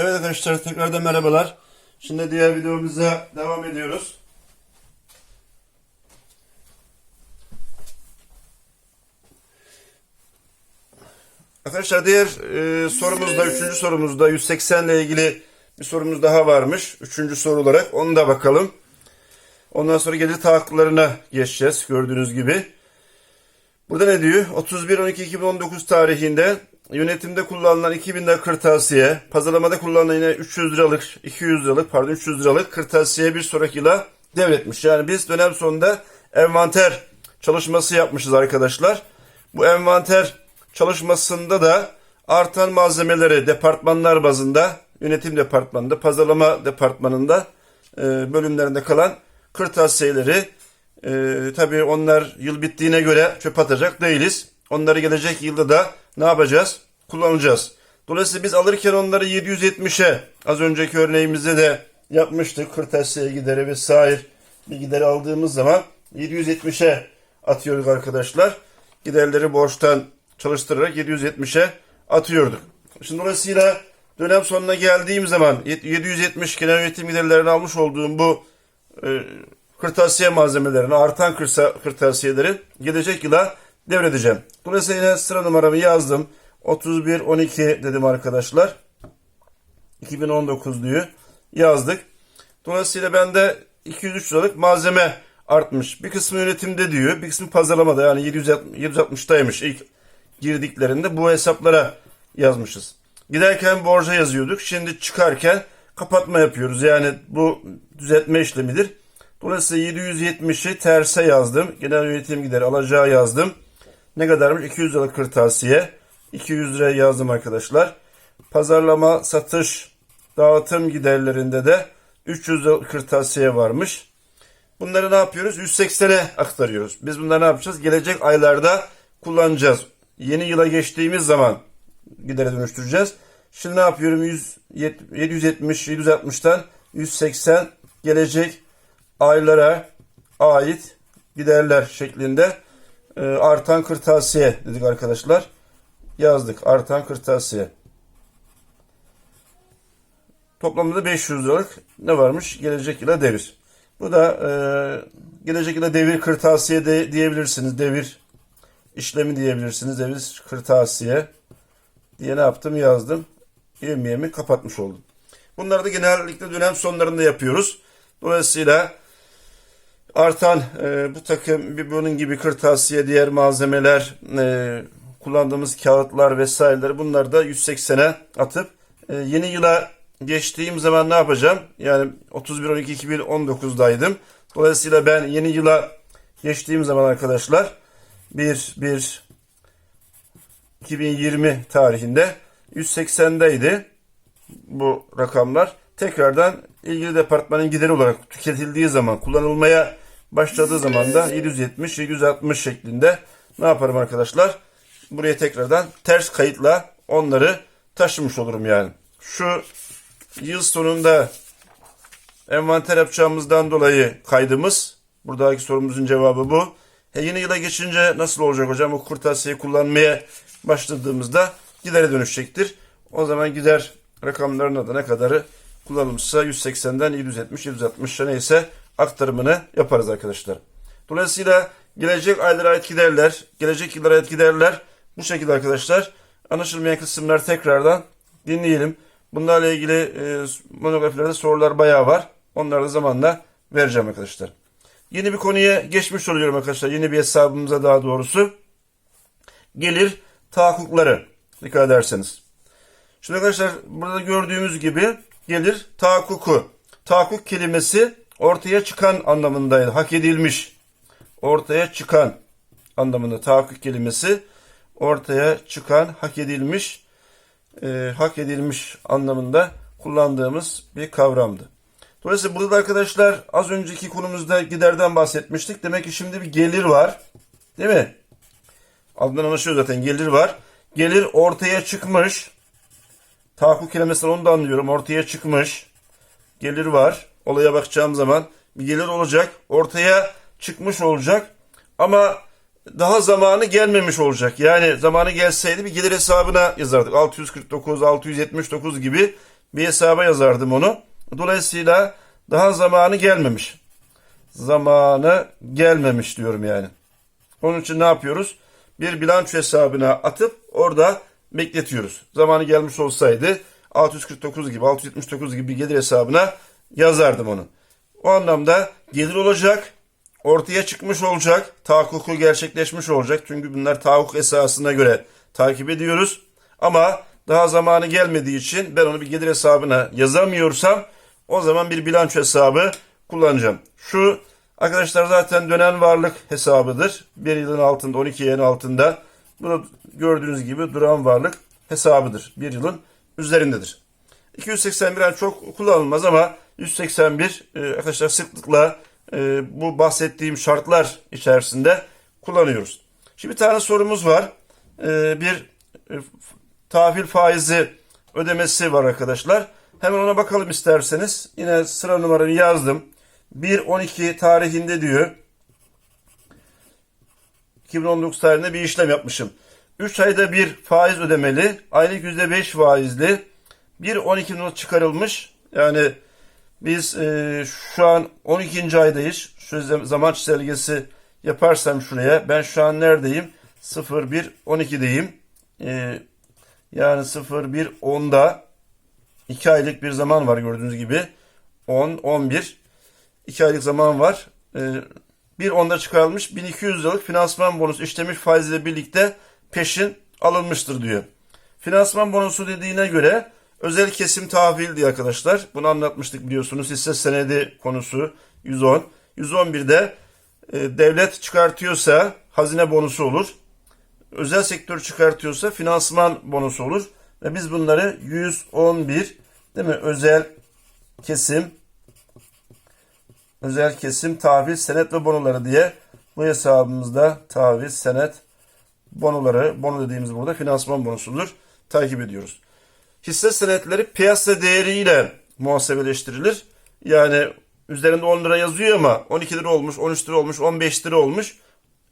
Evet arkadaşlar tekrardan merhabalar. Şimdi diğer videomuza devam ediyoruz. Arkadaşlar diğer e, sorumuzda, üçüncü sorumuzda 180 ile ilgili bir sorumuz daha varmış. Üçüncü soru olarak onu da bakalım. Ondan sonra gelir tahakkuklarına geçeceğiz gördüğünüz gibi. Burada ne diyor? 31-12-2019 tarihinde yönetimde kullanılan 2000 lira kırtasiye, pazarlamada kullanılan yine 300 liralık, 200 liralık, pardon 300 liralık kırtasiye bir sonraki yıla devretmiş. Yani biz dönem sonunda envanter çalışması yapmışız arkadaşlar. Bu envanter çalışmasında da artan malzemeleri departmanlar bazında, yönetim departmanında, pazarlama departmanında e, bölümlerinde kalan kırtasiyeleri e, tabii onlar yıl bittiğine göre çöp atacak değiliz. Onları gelecek yılda da ne yapacağız? Kullanacağız. Dolayısıyla biz alırken onları 770'e az önceki örneğimizde de yapmıştık. Kırtasiye gideri vesaire bir gideri aldığımız zaman 770'e atıyorduk arkadaşlar. Giderleri borçtan çalıştırarak 770'e atıyorduk. Şimdi dolayısıyla dönem sonuna geldiğim zaman 770 genel üretim giderlerini almış olduğum bu e, kırtasiye malzemelerini, artan kırsa, kırtasiyeleri gelecek yıla devredeceğim. Dolayısıyla sıra numaramı yazdım. 31 12 dedim arkadaşlar. 2019 diyor. Yazdık. Dolayısıyla bende 203 liralık malzeme artmış. Bir kısmı yönetimde diyor. Bir kısmı pazarlamada yani 760'taymış ilk girdiklerinde bu hesaplara yazmışız. Giderken borca yazıyorduk. Şimdi çıkarken kapatma yapıyoruz. Yani bu düzeltme işlemidir. Dolayısıyla 770'i terse yazdım. Genel yönetim gideri alacağı yazdım. Ne kadarmış? 200 liralık kırtasiye. 200 liraya yazdım arkadaşlar. Pazarlama, satış, dağıtım giderlerinde de 300 liralık kırtasiye varmış. Bunları ne yapıyoruz? 180'e aktarıyoruz. Biz bunları ne yapacağız? Gelecek aylarda kullanacağız. Yeni yıla geçtiğimiz zaman gidere dönüştüreceğiz. Şimdi ne yapıyorum? 100, 770, 760'tan 180 gelecek aylara ait giderler şeklinde e, artan kırtasiye dedik arkadaşlar. Yazdık artan kırtasiye. Toplamda 500 liralık ne varmış? Gelecek yıla devir. Bu da e, gelecek yıla devir kırtasiye de diyebilirsiniz. Devir işlemi diyebilirsiniz. Devir kırtasiye diye ne yaptım yazdım. Yemeğimi kapatmış oldum. Bunları da genellikle dönem sonlarında yapıyoruz. Dolayısıyla artan e, bu takım bir bunun gibi kırtasiye diğer malzemeler e, kullandığımız kağıtlar vesaireler bunları da 180'e atıp e, yeni yıla geçtiğim zaman ne yapacağım? Yani 31-12-2019'daydım. Dolayısıyla ben yeni yıla geçtiğim zaman arkadaşlar 1 1 2020 tarihinde 180'deydi bu rakamlar. Tekrardan ilgili departmanın gideri olarak tüketildiği zaman, kullanılmaya başladığı zaman da 770-760 şeklinde ne yaparım arkadaşlar? Buraya tekrardan ters kayıtla onları taşımış olurum yani. Şu yıl sonunda envanter yapacağımızdan dolayı kaydımız. Buradaki sorumuzun cevabı bu. He, yeni yıla geçince nasıl olacak hocam? O kırtasiyeyi kullanmaya başladığımızda gidere dönüşecektir. O zaman gider rakamlarına da ne kadarı kullanılmışsa 180'den 770, 760'a neyse aktarımını yaparız arkadaşlar. Dolayısıyla gelecek aylara ait giderler, gelecek yıllara ait giderler bu şekilde arkadaşlar. Anlaşılmayan kısımlar tekrardan dinleyelim. Bunlarla ilgili e, monografilerde sorular bayağı var. Onları da zamanla vereceğim arkadaşlar. Yeni bir konuya geçmiş oluyorum arkadaşlar. Yeni bir hesabımıza daha doğrusu. Gelir tahakkukları. Dikkat ederseniz. Şimdi arkadaşlar burada gördüğümüz gibi gelir tahakkuku. Tahakkuk kelimesi ortaya çıkan anlamındaydı. Hak edilmiş. Ortaya çıkan anlamında tahakkuk kelimesi ortaya çıkan, hak edilmiş, e, hak edilmiş anlamında kullandığımız bir kavramdı. Dolayısıyla burada arkadaşlar az önceki konumuzda giderden bahsetmiştik. Demek ki şimdi bir gelir var. Değil mi? Adından anlaşılıyor zaten gelir var. Gelir ortaya çıkmış. Tahakkuk kelimesinden onu da anlıyorum. Ortaya çıkmış. Gelir var. Olaya bakacağım zaman bir gelir olacak. Ortaya çıkmış olacak. Ama daha zamanı gelmemiş olacak. Yani zamanı gelseydi bir gelir hesabına yazardık. 649, 679 gibi bir hesaba yazardım onu. Dolayısıyla daha zamanı gelmemiş. Zamanı gelmemiş diyorum yani. Onun için ne yapıyoruz? Bir bilanço hesabına atıp orada bekletiyoruz. Zamanı gelmiş olsaydı 649 gibi 679 gibi bir gelir hesabına yazardım onu. O anlamda gelir olacak, ortaya çıkmış olacak, tahakkuku gerçekleşmiş olacak. Çünkü bunlar tahakkuk esasına göre takip ediyoruz. Ama daha zamanı gelmediği için ben onu bir gelir hesabına yazamıyorsam o zaman bir bilanço hesabı kullanacağım. Şu arkadaşlar zaten dönen varlık hesabıdır. Bir yılın altında 12 ayın altında. Bunu gördüğünüz gibi duran varlık hesabıdır. Bir yılın üzerindedir. 281 yani çok kullanılmaz ama 181 e, arkadaşlar sıklıkla e, bu bahsettiğim şartlar içerisinde kullanıyoruz. Şimdi bir tane sorumuz var. E, bir e, tahvil faizi ödemesi var arkadaşlar. Hemen ona bakalım isterseniz. Yine sıra numaramı yazdım. 1.12 tarihinde diyor. 2019 tarihinde bir işlem yapmışım. 3 ayda bir faiz ödemeli. Aylık %5 faizli. 1.12 not çıkarılmış. Yani biz e, şu an 12. aydayız. Şu zaman çizelgesi yaparsam şuraya. Ben şu an neredeyim? 01 12'deyim. E, yani 01 10'da 2 aylık bir zaman var gördüğünüz gibi. 10 11 2 aylık zaman var. E, bir onda çıkarılmış 1200 liralık finansman bonusu işlemiş faizle birlikte peşin alınmıştır diyor. Finansman bonusu dediğine göre özel kesim tahvil diye arkadaşlar. Bunu anlatmıştık biliyorsunuz. Hisse senedi konusu 110. 111'de e, devlet çıkartıyorsa hazine bonusu olur. Özel sektör çıkartıyorsa finansman bonusu olur. Ve biz bunları 111 değil mi? Özel kesim özel kesim tahvil, senet ve bonoları diye bu hesabımızda tahvil, senet, bonoları, bono dediğimiz burada finansman bonusudur. Takip ediyoruz. Hisse senetleri piyasa değeriyle muhasebeleştirilir. Yani üzerinde 10 lira yazıyor ama 12 lira olmuş, 13 lira olmuş, 15 lira olmuş.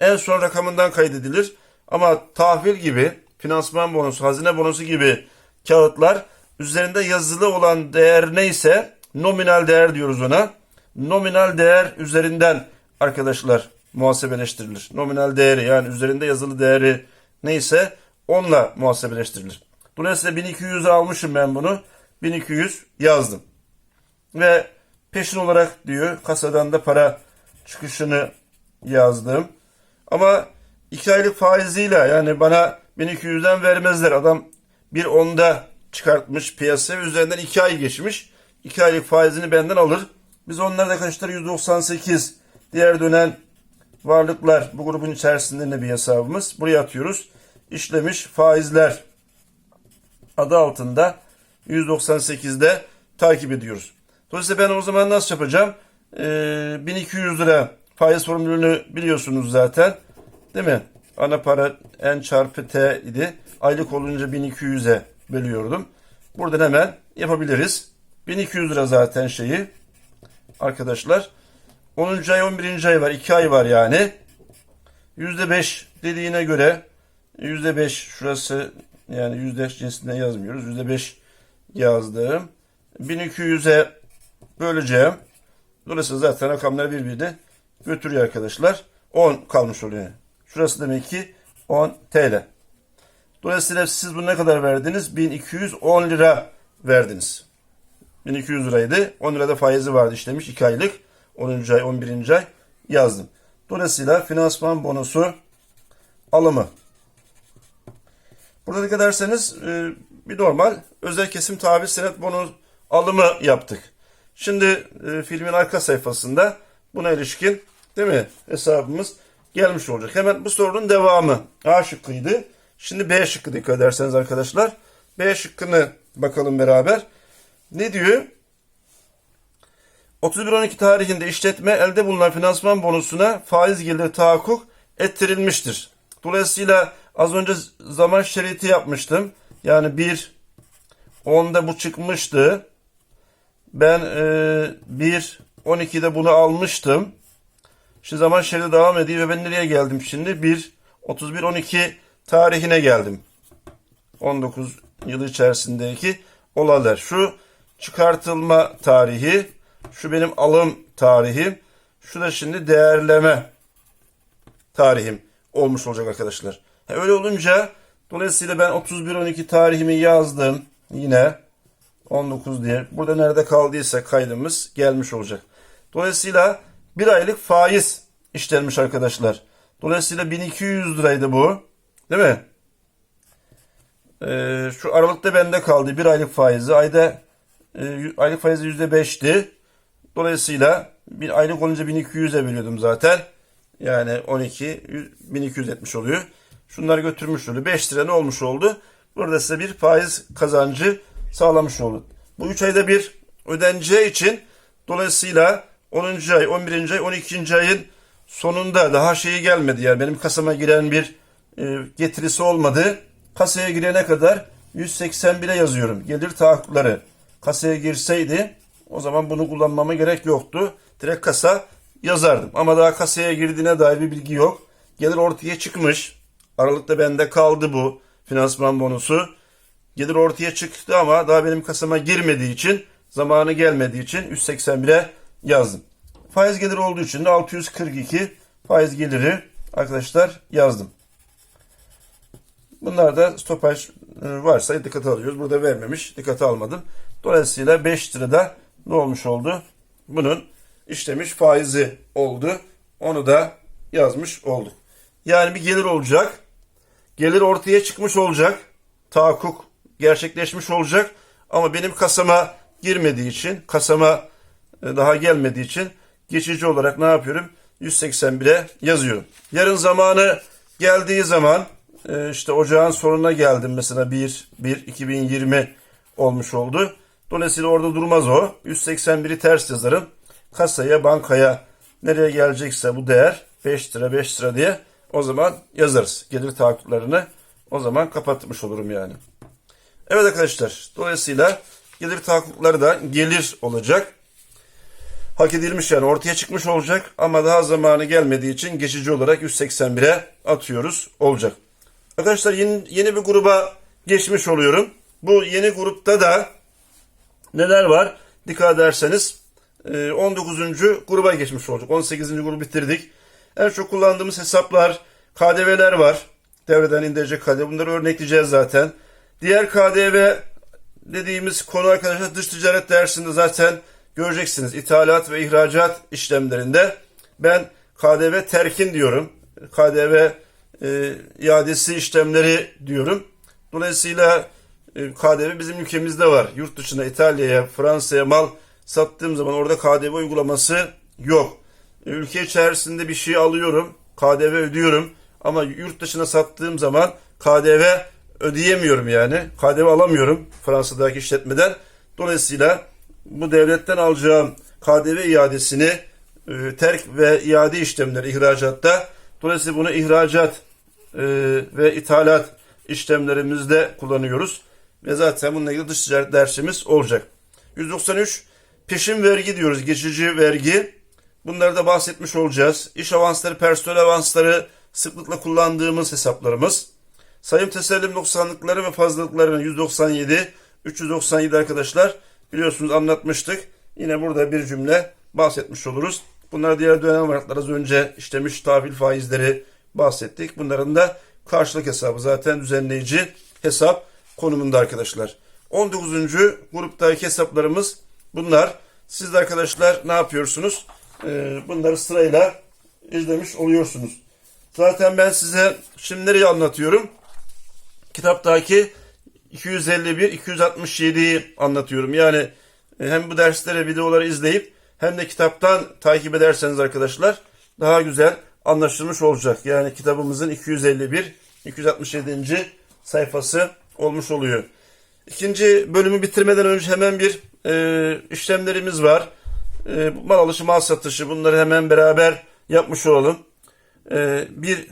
En son rakamından kaydedilir. Ama tahvil gibi, finansman bonusu, hazine bonusu gibi kağıtlar üzerinde yazılı olan değer neyse nominal değer diyoruz ona. Nominal değer üzerinden arkadaşlar muhasebeleştirilir. Nominal değeri yani üzerinde yazılı değeri neyse onunla muhasebeleştirilir. Dolayısıyla 1200 almışım ben bunu. 1200 yazdım. Ve peşin olarak diyor kasadan da para çıkışını yazdım. Ama 2 aylık faiziyle yani bana 1200'den vermezler. Adam bir onda çıkartmış piyasaya üzerinden 2 ay geçmiş. 2 aylık faizini benden alır. Biz onları da arkadaşlar 198 diğer dönen varlıklar bu grubun içerisinde ne bir hesabımız. Buraya atıyoruz. İşlemiş faizler adı altında 198'de takip ediyoruz. Dolayısıyla ben o zaman nasıl yapacağım? Ee, 1200 lira faiz formülünü biliyorsunuz zaten. Değil mi? Ana para n çarpı t idi. Aylık olunca 1200'e bölüyordum. Buradan hemen yapabiliriz. 1200 lira zaten şeyi arkadaşlar. 10. ay 11. ay var. 2 ay var yani. %5 dediğine göre %5 şurası yani yüzde cinsinden yazmıyoruz. %5 yazdım. 1200'e böleceğim. Dolayısıyla zaten rakamlar birbirine götürüyor arkadaşlar. 10 kalmış oluyor. Şurası demek ki 10 TL. Dolayısıyla siz bunu ne kadar verdiniz? 1210 lira verdiniz. 1200 liraydı. 10 lirada faizi vardı işlemiş 2 aylık. 10. ay 11. ay yazdım. Dolayısıyla finansman bonusu alımı. Burada dikkat ederseniz e, bir normal özel kesim tahvil senet bonu alımı yaptık. Şimdi e, filmin arka sayfasında buna ilişkin değil mi hesabımız gelmiş olacak. Hemen bu sorunun devamı A şıkkıydı. Şimdi B şıkkı dikkat ederseniz arkadaşlar. B şıkkını bakalım beraber. Ne diyor? 31-12 tarihinde işletme elde bulunan finansman bonusuna faiz geliri tahakkuk ettirilmiştir. Dolayısıyla az önce zaman şeriti yapmıştım. Yani 1 10'da bu çıkmıştı. Ben e, 1 12'de bunu almıştım. Şimdi zaman şeridi devam ediyor ve ben nereye geldim şimdi? 1 31 12 tarihine geldim. 19 yılı içerisindeki olaylar. Şu çıkartılma tarihi. Şu benim alım tarihim. Şu da şimdi değerleme tarihim olmuş olacak arkadaşlar. Öyle olunca dolayısıyla ben 31-12 tarihimi yazdım. Yine 19 diye. Burada nerede kaldıysa kaydımız gelmiş olacak. Dolayısıyla bir aylık faiz işlenmiş arkadaşlar. Dolayısıyla 1200 liraydı bu. Değil mi? Ee, şu aralıkta bende kaldı bir aylık faizi. Ayda e, aylık faizi %5'ti. Dolayısıyla bir aylık olunca 1200'e veriyordum zaten. Yani 12 100 1200 etmiş oluyor. Şunları götürmüş oluyor. 5 lira ne olmuş oldu? Burada size bir faiz kazancı sağlamış oldu. Bu 3 ayda bir ödeneceği için dolayısıyla 10. ay, 11. ay, 12. ayın sonunda daha şeyi gelmedi. Yani benim kasama giren bir e, getirisi olmadı. Kasaya girene kadar 181'e yazıyorum. Gelir tahakkukları. Kasaya girseydi o zaman bunu kullanmama gerek yoktu. Direkt kasa yazardım. Ama daha kasaya girdiğine dair bir bilgi yok. Gelir ortaya çıkmış. Aralıkta bende kaldı bu finansman bonusu. Gelir ortaya çıktı ama daha benim kasama girmediği için zamanı gelmediği için 181'e yazdım. Faiz gelir olduğu için de 642 faiz geliri arkadaşlar yazdım. Bunlar da stopaj e, varsa dikkate alıyoruz. Burada vermemiş. Dikkate almadım. Dolayısıyla 5 lirada ne olmuş oldu? Bunun işlemiş faizi oldu. Onu da yazmış olduk. Yani bir gelir olacak. Gelir ortaya çıkmış olacak. Tahakkuk gerçekleşmiş olacak. Ama benim kasama girmediği için, kasama e, daha gelmediği için geçici olarak ne yapıyorum? 181'e yazıyorum. Yarın zamanı geldiği zaman e, işte ocağın sonuna geldim mesela 1 1 2020 olmuş oldu. Dolayısıyla orada durmaz o. 181'i ters yazarım. Kasaya, bankaya nereye gelecekse bu değer 5 lira 5 lira diye o zaman yazarız. Gelir tahakkuklarını o zaman kapatmış olurum yani. Evet arkadaşlar dolayısıyla gelir tahakkukları da gelir olacak. Hak edilmiş yani ortaya çıkmış olacak ama daha zamanı gelmediği için geçici olarak 181'e atıyoruz olacak. Arkadaşlar yeni, yeni bir gruba geçmiş oluyorum. Bu yeni grupta da neler var? Dikkat ederseniz e, 19. gruba geçmiş olduk. 18. grubu bitirdik. En çok kullandığımız hesaplar, KDV'ler var. Devreden indirecek KDV. Bunları örnekleyeceğiz zaten. Diğer KDV dediğimiz konu arkadaşlar dış ticaret dersinde zaten göreceksiniz. İthalat ve ihracat işlemlerinde ben KDV terkin diyorum. KDV e, iadesi işlemleri diyorum. Dolayısıyla e, KDV bizim ülkemizde var. Yurt dışına İtalya'ya, Fransa'ya mal sattığım zaman orada KDV uygulaması yok. Ülke içerisinde bir şey alıyorum, KDV ödüyorum ama yurt dışına sattığım zaman KDV ödeyemiyorum yani. KDV alamıyorum Fransa'daki işletmeden. Dolayısıyla bu devletten alacağım KDV iadesini e, terk ve iade işlemleri ihracatta dolayısıyla bunu ihracat e, ve ithalat işlemlerimizde kullanıyoruz. Ve zaten bununla ilgili dış ticaret dersimiz olacak. 193 peşin vergi diyoruz. Geçici vergi. Bunları da bahsetmiş olacağız. İş avansları, personel avansları sıklıkla kullandığımız hesaplarımız. Sayım tesellim noksanlıkları ve fazlalıklarının 197, 397 arkadaşlar biliyorsunuz anlatmıştık. Yine burada bir cümle bahsetmiş oluruz. Bunlar diğer dönem varatlar az önce işlemiş tahvil faizleri bahsettik. Bunların da karşılık hesabı zaten düzenleyici hesap konumunda arkadaşlar. 19. gruptaki hesaplarımız bunlar. Siz de arkadaşlar ne yapıyorsunuz? Ee, bunları sırayla izlemiş oluyorsunuz. Zaten ben size şimdi nereye anlatıyorum? Kitaptaki 251, 267'yi anlatıyorum. Yani e, hem bu derslere videoları izleyip hem de kitaptan takip ederseniz arkadaşlar daha güzel anlaşılmış olacak. Yani kitabımızın 251, 267. sayfası olmuş oluyor. İkinci bölümü bitirmeden önce hemen bir e, işlemlerimiz var. E, mal alışı, mal satışı bunları hemen beraber yapmış olalım. E, bir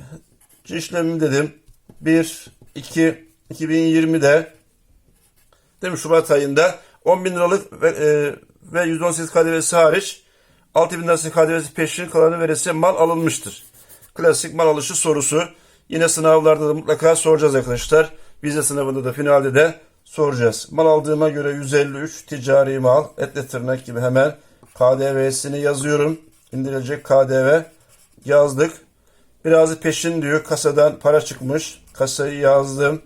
işlemim dedim. 1, 2, 2020'de değil mi Şubat ayında 10 bin liralık ve, e, ve 118 KDV'si hariç 6 bin lirası KDV'si peşin kalanı veresiye mal alınmıştır. Klasik mal alışı sorusu. Yine sınavlarda da mutlaka soracağız arkadaşlar. Vize sınavında da finalde de soracağız. Mal aldığıma göre 153 ticari mal. Etle tırnak gibi hemen KDV'sini yazıyorum. İndirilecek KDV yazdık. Birazı peşin diyor. Kasadan para çıkmış. Kasayı yazdım.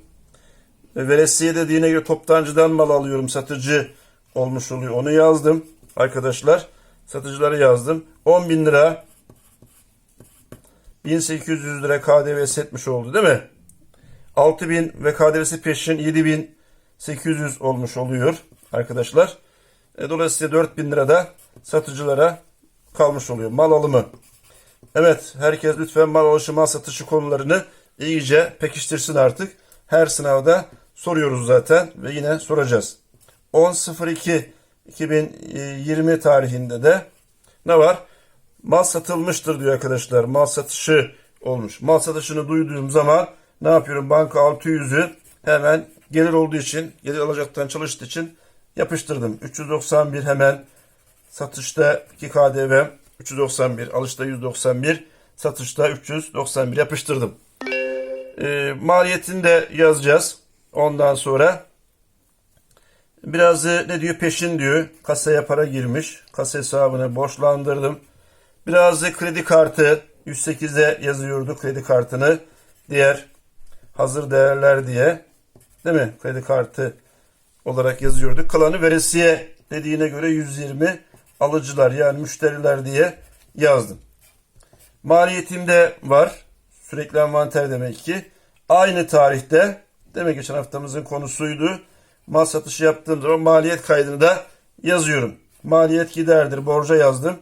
Ve Veresiye dediğine göre toptancıdan mal alıyorum. Satıcı olmuş oluyor. Onu yazdım. Arkadaşlar satıcıları yazdım. 10 bin lira 1800 lira KDV etmiş oldu değil mi? 6000 ve KDV'si peşin 7800 olmuş oluyor arkadaşlar. E, dolayısıyla 4000 lira da satıcılara kalmış oluyor. Mal alımı. Evet herkes lütfen mal alışı mal satışı konularını iyice pekiştirsin artık. Her sınavda soruyoruz zaten ve yine soracağız. 10.02.2020 tarihinde de ne var? Mal satılmıştır diyor arkadaşlar. Mal satışı olmuş. Mal satışını duyduğum zaman ne yapıyorum? Banka 600'ü hemen gelir olduğu için, gelir alacaktan çalıştığı için yapıştırdım. 391 hemen satıştaki KDV 391, alışta 191, satışta 391 yapıştırdım. E, maliyetini de yazacağız. Ondan sonra birazı ne diyor peşin diyor. Kasaya para girmiş. Kasa hesabını borçlandırdım. Birazı kredi kartı 108'e yazıyordu kredi kartını. Diğer hazır değerler diye. Değil mi? Kredi kartı olarak yazıyorduk. Kalanı veresiye dediğine göre 120 alıcılar yani müşteriler diye yazdım. Maliyetimde var. Sürekli envanter demek ki. Aynı tarihte demek geçen haftamızın konusuydu. Mal satışı yaptığım zaman maliyet kaydını da yazıyorum. Maliyet giderdir. Borca yazdım.